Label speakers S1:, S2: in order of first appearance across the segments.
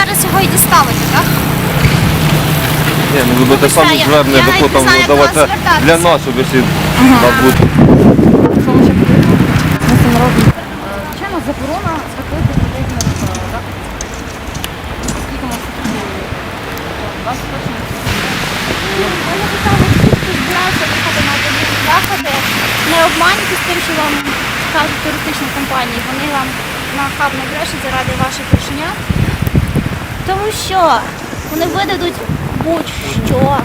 S1: зараз його і діставите, так?
S2: Ні, ну ви будете самі
S1: я навіть
S2: кого там
S1: знаю, як
S2: давати
S1: до вас звертатися.
S2: для нас.
S3: Звичайно, заборона закликати людей на так? Скільки може Вас точно
S1: Вони питали, виходити на подібні заходи. Не обманюйте тим, що вам кажуть туристичні компанії. Вони вам нахабно брешуть заради ваших грошенят. Тому що вони видадуть будь-що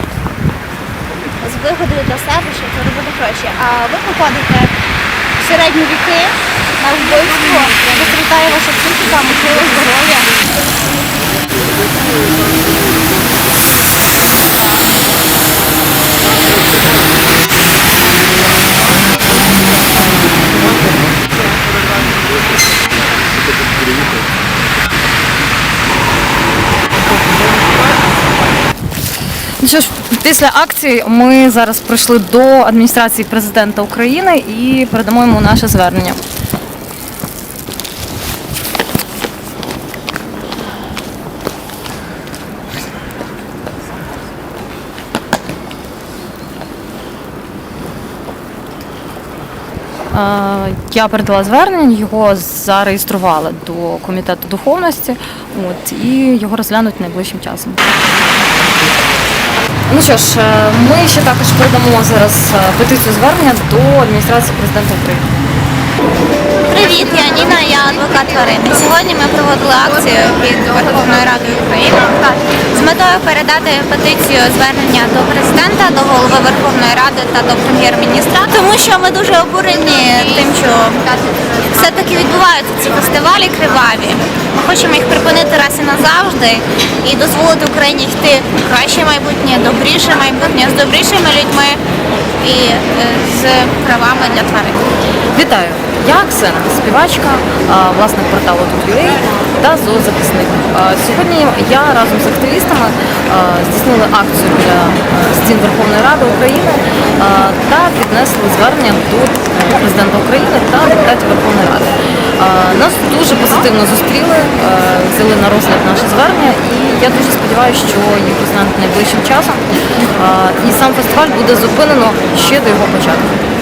S1: з вигодою для себе, щоб заробити гроші. А ви попадете в середні віки на вбивство, постраждає ваша психіка, можливо, здоров'я.
S3: Ну що ж, після акції ми зараз прийшли до адміністрації президента України і передамо йому наше звернення. Я передала звернення, його зареєстрували до комітету духовності, от і його розглянуть найближчим часом. Ну що ж, е, ми ще також передамо зараз е, петицію звернення до адміністрації президента України.
S1: Привіт, я Ніна, я адвокат тварини. Сьогодні ми проводили акцію під Верховною Радою України з метою передати петицію звернення до президента, до голови Верховної Ради та до прем'єр-міністра, тому що ми дуже обурені тим, що все-таки відбуваються ці фестивалі криваві. Ми хочемо їх припинити раз і назавжди і дозволити Україні йти в краще майбутнє, добріше майбутнє з добрішими людьми і е, з правами для тварин.
S3: Вітаю! Я Оксана, співачка, власник порталу Тут.ua та зоозахисник. Сьогодні я разом з активістами здійснили акцію для стін Верховної Ради України та піднесли звернення до е, президента України та депутатів Верховної Ради. Нас дуже позитивно зустріли, взяли на розгляд наше звернення, і я дуже сподіваюся, що їх розглянуть найближчим часом. І сам фестиваль буде зупинено ще до його початку.